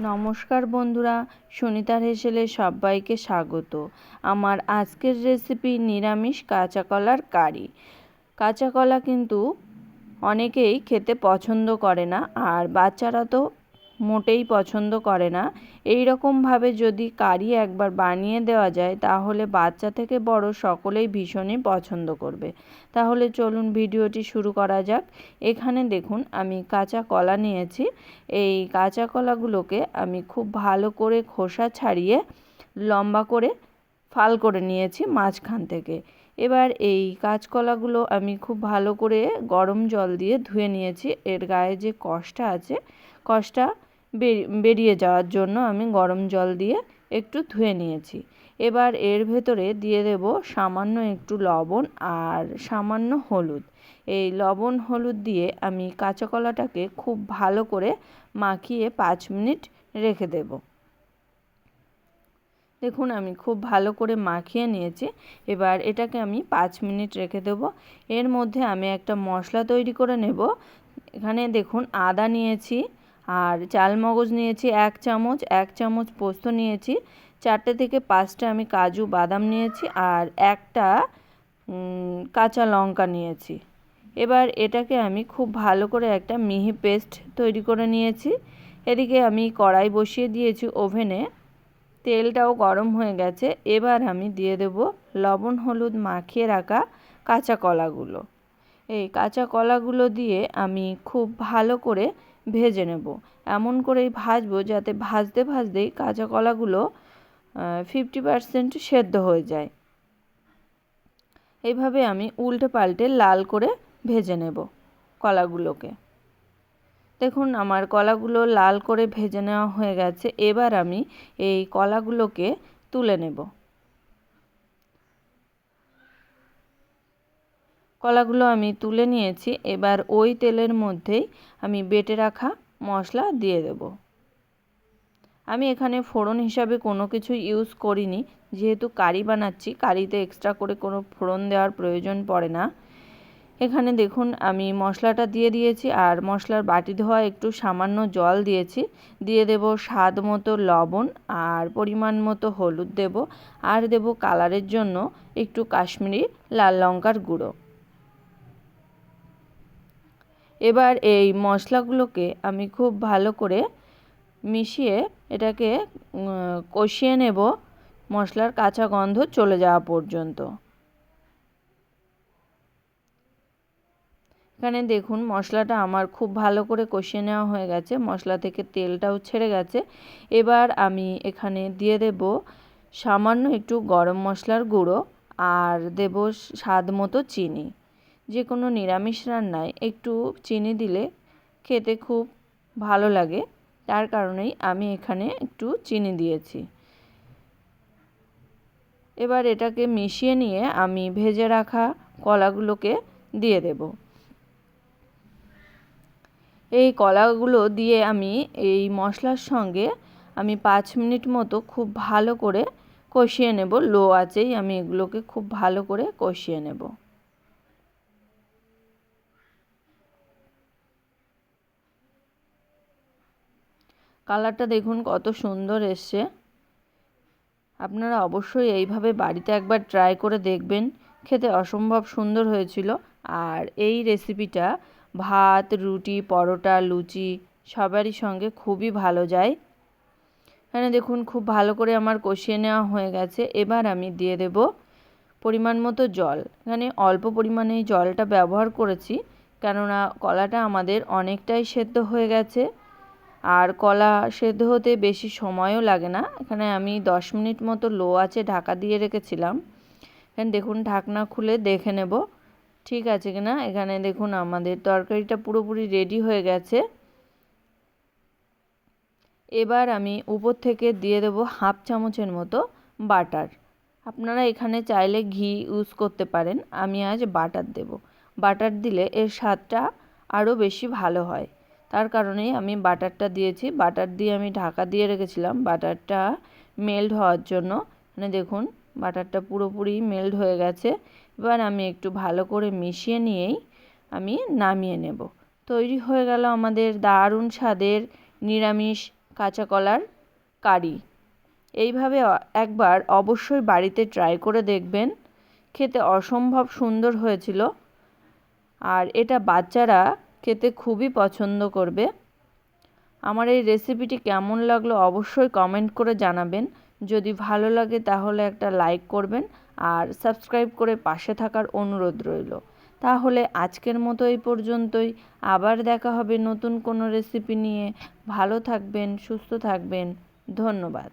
নমস্কার বন্ধুরা সুনিতার হেসেলে সবাইকে স্বাগত। আমার আজকের রেসিপি নিরামিষ কাঁচা কলার কারি। কাঁচা কলা কিন্তু অনেকেই খেতে পছন্দ করে না, আর বাচ্চারা তো মোটেই পছন্দ করে না। এই রকমভাবে যদি কারি একবার বানিয়ে দেওয়া যায়, তাহলে বাচ্চা থেকে বড় সকলেই ভীষণই পছন্দ করবে। তাহলে চলুন ভিডিওটি শুরু করা যাক। এখানে দেখুন, আমি কাঁচা কলা নিয়েছি। এই কাঁচা কলাগুলোকে আমি খুব ভালো করে খোসা ছাড়িয়ে লম্বা করে ফাল করে নিয়েছি মাঝখান থেকে। এবার এই কাঁচকলাগুলো আমি খুব ভালো করে গরম জল দিয়ে ধুয়ে নিয়েছি। এর গায়ে যে কষটা আছে, কষটা বেরিয়ে যাওয়ার জন্য আমি গরম জল দিয়ে একটু ধুয়ে নিয়েছি। এবার এর ভেতরে দিয়ে দেব সামান্য একটু লবণ আর সামান্য হলুদ। এই লবণ হলুদ দিয়ে আমি কাঁচা কলাটাকে খুব ভালো করে মাখিয়ে পাঁচ মিনিট রেখে দেব। দেখুন, আমি খুব ভালো করে মাখিয়ে নিয়েছি। এবার এটাকে আমি পাঁচ মিনিট রেখে দেব। এর মধ্যে আমি একটা মশলা তৈরি করে নেব। এখানে দেখুন, আদা নিয়েছি আর চালমগজ নিয়েছি এক চামচ এক চামচ পোস্ত নিয়েছি, চারটে থেকে পাঁচটা আমি কাজু বাদাম নিয়েছি আর একটা কাঁচা লঙ্কা নিয়েছি। এবার এটাকে আমি খুব ভালো করে একটা মিহি পেস্ট তৈরি করে নিয়েছি। এদিকে আমি কড়াই বসিয়ে দিয়েছি ওভেনে। তেলটাও গরম হয়ে গেছে। এবার আমি দিয়ে দেব লবণ, হলুদ মাখিয়ে রাখা কাঁচা কলাগুলো। এই কাঁচা কলাগুলো দিয়ে আমি খুব ভালো করে ভেজে নেব। এমন করেই ভাজবো যাতে ভাজতে ভাজতেই কাঁচা কলাগুলো ফিফটি পারসেন্ট সেদ্ধ হয়ে যায়। এইভাবে আমি উল্টে পাল্টে লাল করে ভেজে নেব কলাগুলোকে। দেখুন, আমার কলাগুলো লাল করে ভেজে নেওয়া হয়ে গেছে। এবার আমি এই কলাগুলোকে তুলে নেব। কলাগুলো আমি তুলে নিয়েছি। এবার ওই তেলের মধ্যেই আমি বেটে রাখা মশলা দিয়ে দেব। আমি এখানে ফোড়ন হিসাবে কোনো কিছু ইউজ করিনি। যেহেতু কারি বানাচ্ছি, কারিতে এক্সট্রা করে কোনো ফোড়ন দেওয়ার প্রয়োজন পড়ে না। এখানে দেখুন, আমি মশলাটা দিয়ে দিয়েছি আর মশলার বাটি ধোয়া একটু সামান্য জল দিয়েছি। দিয়ে দেব স্বাদ মতো লবণ আর পরিমাণ মতো হলুদ দেব। আর দেব কালারের জন্য একটু কাশ্মীরি লাল লঙ্কার গুঁড়ো। এবার এই মশলাগুলোকে আমি খুব ভালো করে মিশিয়ে এটাকে কষিয়ে নেব। মশলার কাঁচা গন্ধ চলে যাওয়া পর্যন্ত। এখানে দেখুন, মশলাটা আমার খুব ভালো করে কষিয়ে নেওয়া হয়ে গেছে। মশলা থেকে তেলটাও ছেড়ে গেছে। এবার আমি এখানে দিয়ে দেব সামান্য একটু গরম মশলার গুঁড়ো আর দেব স্বাদ মতো চিনি। যে কোনো নিরামিষ রান্নায় একটু চিনি দিলে খেতে খুব ভালো লাগে। তার কারণেই আমি এখানে একটু চিনি দিয়েছি। এবার এটাকে মিশিয়ে নিয়ে আমি ভেজে রাখা কলাগুলোকে দিয়ে দেব। এই কলাগুলো দিয়ে আমি এই মশলার সঙ্গে আমি পাঁচ মিনিট মতো খুব ভালো করে কষিয়ে নেব। লো আছেই আমি এগুলোকে খুব ভালো করে কষিয়ে নেব। কালারটা দেখুন কত সুন্দর এসছে। আপনারা অবশ্যই এইভাবে বাড়িতে একবার ট্রাই করে দেখবেন। খেতে অসম্ভব সুন্দর হয়েছিল। আর এই রেসিপিটা ভাত, রুটি, পরোটা, লুচি সবারই সঙ্গে খুবই ভালো যায়। এখানে দেখুন খুব ভালো করে আমার কষিয়ে নেওয়া হয়ে গেছে। এবার আমি দিয়ে দেব পরিমাণ মতো জল। এখানে অল্প পরিমাণে জলটা ব্যবহার করেছি। কেননা কলাটা আমাদের অনেকটাই সেদ্ধ হয়ে গেছে। আর কলা সেদ্ধ হতে বেশি সময়ও লাগে না। এখানে আমি দশ মিনিট মতো লো আছে ঢাকা দিয়ে রেখেছিলাম। এখানে দেখুন ঢাকনা খুলে দেখে নেব, ঠিক আছে কিনা? এখানে দেখুন আমাদের তরকারিটা পুরোপুরি রেডি হয়ে গেছে। এবার আমি উপর থেকে দিয়ে দেব হাফ চামচের মতো বাটার। আপনারা এখানে চাইলে ঘি ইউজ করতে পারেন। আমি আজ বাটার দেব। বাটার দিলে এর স্বাদটা আরও বেশি ভালো হয়। তার কারণেই আমি বাটারটা দিয়েছি। বাটার দিয়ে আমি ঢাকা দিয়ে রেখেছিলাম। বাটারটা মেল্ট হওয়ার জন্য। মানে দেখুন, বাটারটা পুরোপুরি মেল্ট হয়ে গেছে। এবার আমি একটু ভালো করে মিশিয়ে নিয়েই আমি নামিয়ে নেব। তৈরি হয়ে গেল আমাদের দারুণ স্বাদের নিরামিষ কাঁচা কলার কারি। এইভাবে একবার অবশ্যই বাড়িতে ট্রাই করে দেখবেন। খেতে অসম্ভব সুন্দর হয়েছিল। আর এটা বাচ্চারা খেতে খুবই পছন্দ করবে। আমার এই রেসিপিটি কেমন লাগল অবশ্যই কমেন্ট করে জানাবেন। যদি ভালো লাগে তাহলে একটা লাইক করবেন আর সাবস্ক্রাইব করে পাশে থাকার অনুরোধ রইল। তাহলে আজকের মতো এই পর্যন্তই। আবার দেখা হবে নতুন কোনো রেসিপি নিয়ে। ভালো থাকবেন, সুস্থ থাকবেন। ধন্যবাদ।